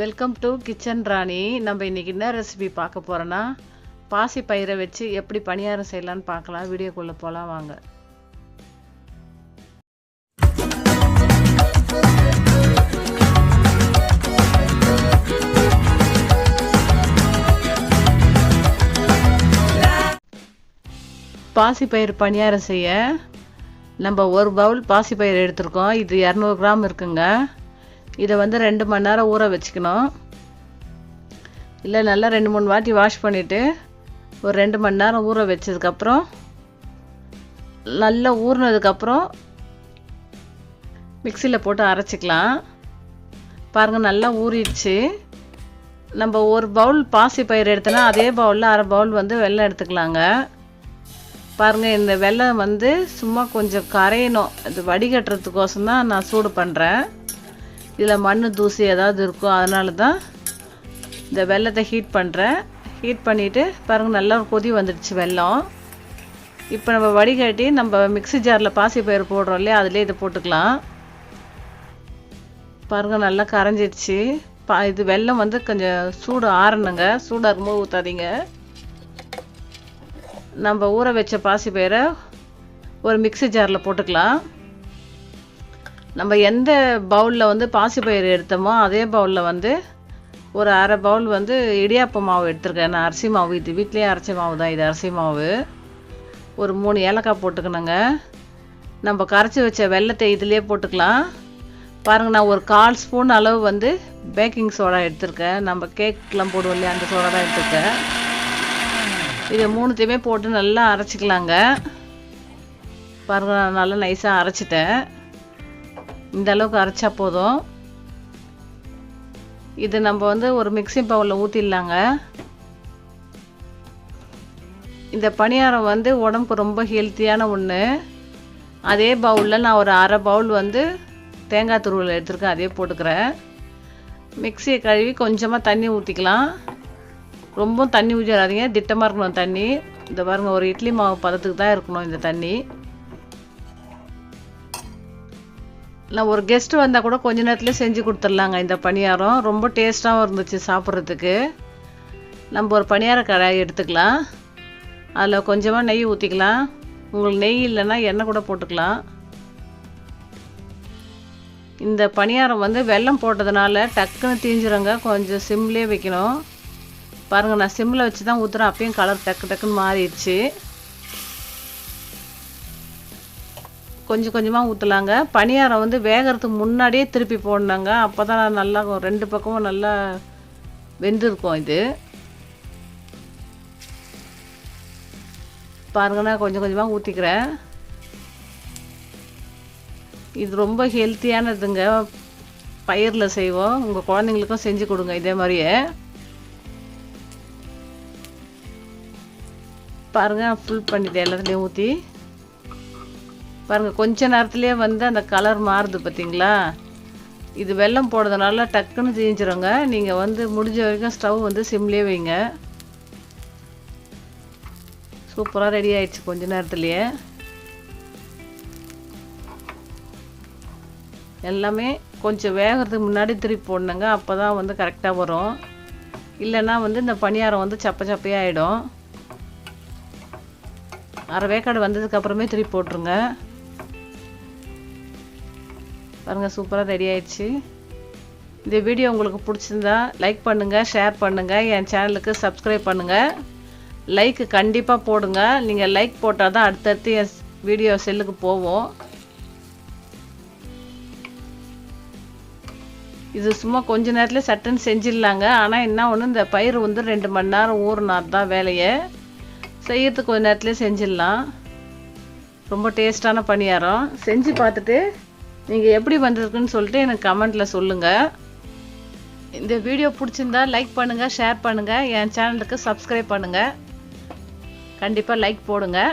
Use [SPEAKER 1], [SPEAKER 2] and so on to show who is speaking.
[SPEAKER 1] Welcome to kitchen ராணி நம்ம இன்னைக்கு என்ன ரெசிபி பார்க்க போகிறோன்னா பாசி பயிரை வச்சு எப்படி பணியாரம் செய்யலான்னு பார்க்கலாம். வீடியோக்குள்ளே போகலாம் வாங்க. பாசிப்பயிறு பணியாரம் செய்ய நம்ம ஒரு பவுல் பாசிப்பயிறு எடுத்திருக்கோம். இது இரநூறு கிராம் இருக்குங்க. இதை வந்து ரெண்டு மணி நேரம் ஊற வச்சுக்கணும். இல்லை நல்லா ரெண்டு மூணு வாட்டி வாஷ் பண்ணிவிட்டு ஒரு ரெண்டு மணி நேரம் ஊற வச்சதுக்கப்புறம் நல்லா ஊறினதுக்கப்புறம் மிக்சியில் போட்டு அரைச்சிக்கலாம். பாருங்கள் நல்லா ஊறிடுச்சு. நம்ம ஒரு பவுல் பாசி பயிர் எடுத்தோன்னா அதே பவுலில் அரை பவுல் வந்து வெள்ளம் எடுத்துக்கலாங்க. பாருங்கள் இந்த வெள்ளம் வந்து சும்மா கொஞ்சம் கரையணும். இது வடிகட்டுறதுக்கோசம் தான் நான் சூடு பண்ணுறேன் இதில் மண் தூசி ஏதாவது இருக்கும் அதனால தான் இந்த வெள்ளத்தை ஹீட் பண்ணுறேன் ஹீட் பண்ணிவிட்டு பாருங்கள் நல்லா கொதி வந்துடுச்சு வெல்லம் இப்போ நம்ம வடிகட்டி நம்ம மிக்ஸி ஜாரில் பாசி பயிர் போடுறோம் இல்லையா அதிலே இதை போட்டுக்கலாம். பாருங்கள் நல்லா கரைஞ்சிடுச்சு. பா இது வெல்லம் வந்து கொஞ்சம் சூடு ஆறணுங்க. சூடாக இருக்கும்போது ஊற்றாதீங்க நம்ம ஊற வச்ச பாசி பயிரை ஒரு மிக்ஸி ஜாரில் போட்டுக்கலாம். நம்ம எந்த பவுலில் வந்து பாசிப்பயிறு எடுத்தோமோ அதே பவுலில் வந்து ஒரு அரை பவுல் வந்து இடியாப்ப மாவு எடுத்துருக்கேன். நான் அரிசி மாவு இது வீட்லேயே அரைச்ச மாவு தான் இது அரிசி மாவு. ஒரு மூணு ஏலக்காய் போட்டுக்கணுங்க. நம்ம கரைச்சி வச்ச வெள்ளத்தை இதிலே போட்டுக்கலாம். பாருங்கள் நான் ஒரு கால் ஸ்பூன் அளவு வந்து பேக்கிங் சோடா எடுத்திருக்கேன். நம்ம கேக்லாம் போடுவோம் இல்லையா அந்த சோடா தான் எடுத்துருக்கேன். இதை மூணுத்தையுமே போட்டு நல்லா அரைச்சிக்கலாங்க. பாருங்கள் நான் நல்லா நைஸாக அரைச்சிட்டேன். இந்த அளவுக்கு அரைச்சா போதும். இது நம்ம வந்து ஒரு மிக்ஸி பவுலில் ஊற்றிடலாங்க இந்த பணியாரம் வந்து உடம்புக்கு ரொம்ப ஹெல்த்தியான ஒன்று அதே பவுலில் நான் ஒரு அரை பவுல் வந்து தேங்காய் துருவல் எடுத்துருக்கேன் அதே போட்டுக்கிறேன். மிக்சியை கழுவி கொஞ்சமாக தண்ணி ஊற்றிக்கலாம் ரொம்ப தண்ணி ஊற்றிடாதீங்க திட்டமாக இருக்கணும் தண்ணி. இந்த பாருங்கள் ஒரு இட்லி மாவு பதத்துக்கு தான் இருக்கணும் இந்த தண்ணி. நான் ஒரு கெஸ்ட்டு வந்தால் கூட கொஞ்ச நேரத்துலேயே செஞ்சு கொடுத்துர்லாங்க இந்த பணியாரம். ரொம்ப டேஸ்ட்டாகவும் இருந்துச்சு சாப்பிட்றதுக்கு. நம்ம ஒரு பணியார கடாய் எடுத்துக்கலாம். அதில் கொஞ்சமாக நெய் ஊற்றிக்கலாம் உங்களுக்கு நெய் இல்லைன்னா எண்ணெய் கூட போட்டுக்கலாம். இந்த பணியாரம் வந்து வெல்லம் போட்டதுனால டக்குன்னு தீஞ்சிருங்க. கொஞ்சம் சிம்லேயே வைக்கணும். பாருங்கள் நான் சிம்மில் வச்சு தான் ஊற்றுறேன் அப்பயும் கலர் டக்கு டக்குன்னு மாறிடுச்சு. கொஞ்சம் கொஞ்சமாக ஊற்றலாங்க பணியாரம் வந்து வேகிறதுக்கு முன்னாடியே திருப்பி போடணுங்க. அப்போ தான் நல்லா ரெண்டு பக்கமும் நல்லா வெந்திருக்கும் இது. பாருங்க நான் கொஞ்சம் கொஞ்சமாக ஊற்றிக்கிறேன் இது ரொம்ப ஹெல்த்தியானதுங்க. பயிரில் செய்வோம். உங்கள் குழந்தைங்களுக்கும் செஞ்சு கொடுங்க இதே மாதிரியே. பாருங்கள் ஃபுல் பண்ணிட்டு எல்லாத்துலேயும் ஊற்றி பாருங்கள் கொஞ்ச நேரத்துலேயே வந்து அந்த கலர் மாறுது பார்த்தீங்களா இது வெள்ளம் போடுறதுனால டக்குன்னு தீஞ்சிருங்க நீங்கள் வந்து முடிஞ்ச வரைக்கும் ஸ்டவ் வந்து சிம்லேயே வைங்க. சூப்பராக ரெடி ஆயிடுச்சு கொஞ்ச நேரத்துலேயே. எல்லாமே கொஞ்சம் வேகிறதுக்கு முன்னாடி திருப்பி போடணுங்க அப்போ தான் வந்து கரெக்டாக வரும். இல்லைன்னா வந்து இந்த பணியாரம் வந்து சப்ப சப்பையாகிடும் அரை வேக்காடு வந்ததுக்கப்புறமே திருப்பி போட்டுருங்க. பாருங்கள் சூப்பராக ரெடி ஆயிடுச்சு. இந்த வீடியோ உங்களுக்கு பிடிச்சிருந்தா லைக் பண்ணுங்கள் ஷேர் பண்ணுங்கள் என் சேனலுக்கு சப்ஸ்கிரைப் பண்ணுங்கள் லைக்கு கண்டிப்பாக போடுங்க. நீங்கள் லைக் போட்டால் தான் அடுத்தடுத்து என் வீடியோ செல்லுக்கு போவோம். இது சும்மா கொஞ்ச நேரத்தில் சட்டுன்னு செஞ்சிடலாங்க. ஆனால் என்ன ஒன்று இந்த பயிர் வந்து ரெண்டு மணி நேரம் ஊறினா தான் வேலையை. செய்யறதுக்கு கொஞ்ச நேரத்துலேயே செஞ்சிடலாம். ரொம்ப டேஸ்டான பணியாரம். செஞ்சு பார்த்துட்டு நீங்கள் எப்படி வந்திருக்குன்னு சொல்லிட்டு எனக்கு கமெண்ட்டில் சொல்லுங்கள் இந்த வீடியோ பிடிச்சிருந்தா லைக் பண்ணுங்கள் ஷேர் பண்ணுங்கள் என் சேனலுக்கு சப்ஸ்கிரைப் பண்ணுங்கள் கண்டிப்பாக லைக் போடுங்கள்